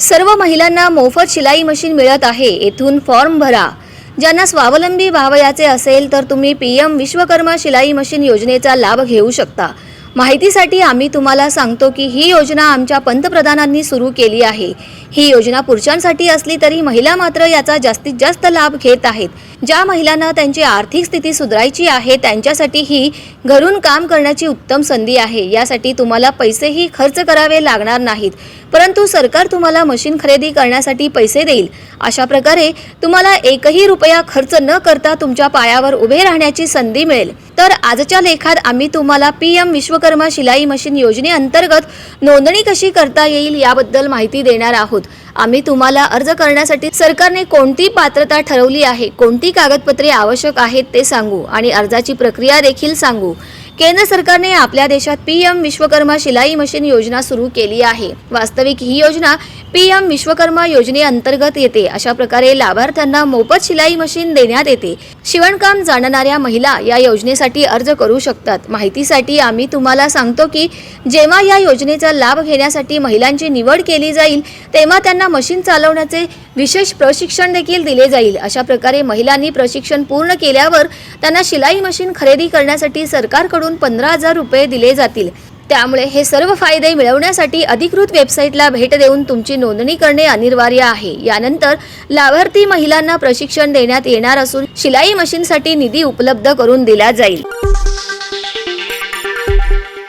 सर्व महिलांना मोफत शिलाई मशीन मिळत आहे. येथून फॉर्म भरा. ज्यांना स्वावलंबी व्हावयाचे असेल तर तुम्ही पी एम विश्वकर्मा शिलाई मशीन योजनेचा लाभ घेऊ शकता. माहितीसाठी आम्ही तुम्हाला सांगतो की ही योजना आमच्या पंतप्रधानांनी सुरू केली आहे. ही योजना पुरुषांसाठी असली तरी महिला मात्र याचा जास्तीत जास्त लाभ घेत आहेत. ज्या महिलांना त्यांची आर्थिक स्थिती सुधारायची आहे त्यांच्यासाठी ही घरून काम करण्याची उत्तम संधी आहे. यासाठी तुम्हाला पैसेही खर्च करावे लागणार नाहीत. परंतु सरकार तुम्हाला मशीन खरेदी करण्यासाठी पैसे देईल. अशा प्रकारे तुम्हाला एकही रुपया खर्च न करता तुमच्या पायावर उभे राहण्याची संधी मिळेल. तर आजच्या लेखात आम्ही तुम्हाला पी एम विश्वकर्मा शिलाई मशीन योजनेअंतर्गत नोंदणी कशी करता येईल याबद्दल माहिती देणार आहोत. आम्ही तुम्हाला अर्ज करण्यासाठी सरकारने कोणती पात्रता ठरवली आहे कोणती कागदपत्रे आवश्यक आहेत ते सांगू आणि अर्जाची प्रक्रिया देखील सांगू. केंद्र सरकारने आपल्या देशात पी एम विश्वकर्मा शिलाई मशीन योजना सुरू केली आहे. वास्तविक ही योजना पीएम विश्वकर्मा योजनेअंतर्गत येते. अशा प्रकारे लाभार्थ्यांना मोफत शिलाई मशीन देण्यात येते. शिवणकाम जाणणाऱ्या महिला या योजनेसाठी अर्ज करू शकतात. माहितीसाठी आम्ही तुम्हाला सांगतो की जेव्हा या योजनेचा लाभ घेण्यासाठी महिलांची निवड केली जाईल तेव्हा त्यांना मशीन चालवण्याचे विशेष प्रशिक्षण देखील दिले जाईल. अशा प्रकारे महिलांनी प्रशिक्षण पूर्ण केल्यावर त्यांना शिलाई मशीन खरेदी करण्यासाठी सरकारकडून सरकारकडून पंधरा हजार रुपये दिले जातील. त्यामुळे हे सर्व फायदे मिळवण्यासाठी अधिकृत वेबसाईटला भेट देऊन तुमची नोंदणी करणे अनिवार्य आहे. यानंतर लाभार्थी महिलांना प्रशिक्षण देण्यात येणार असून शिलाई मशीनसाठी निधी उपलब्ध करून दिला जाईल.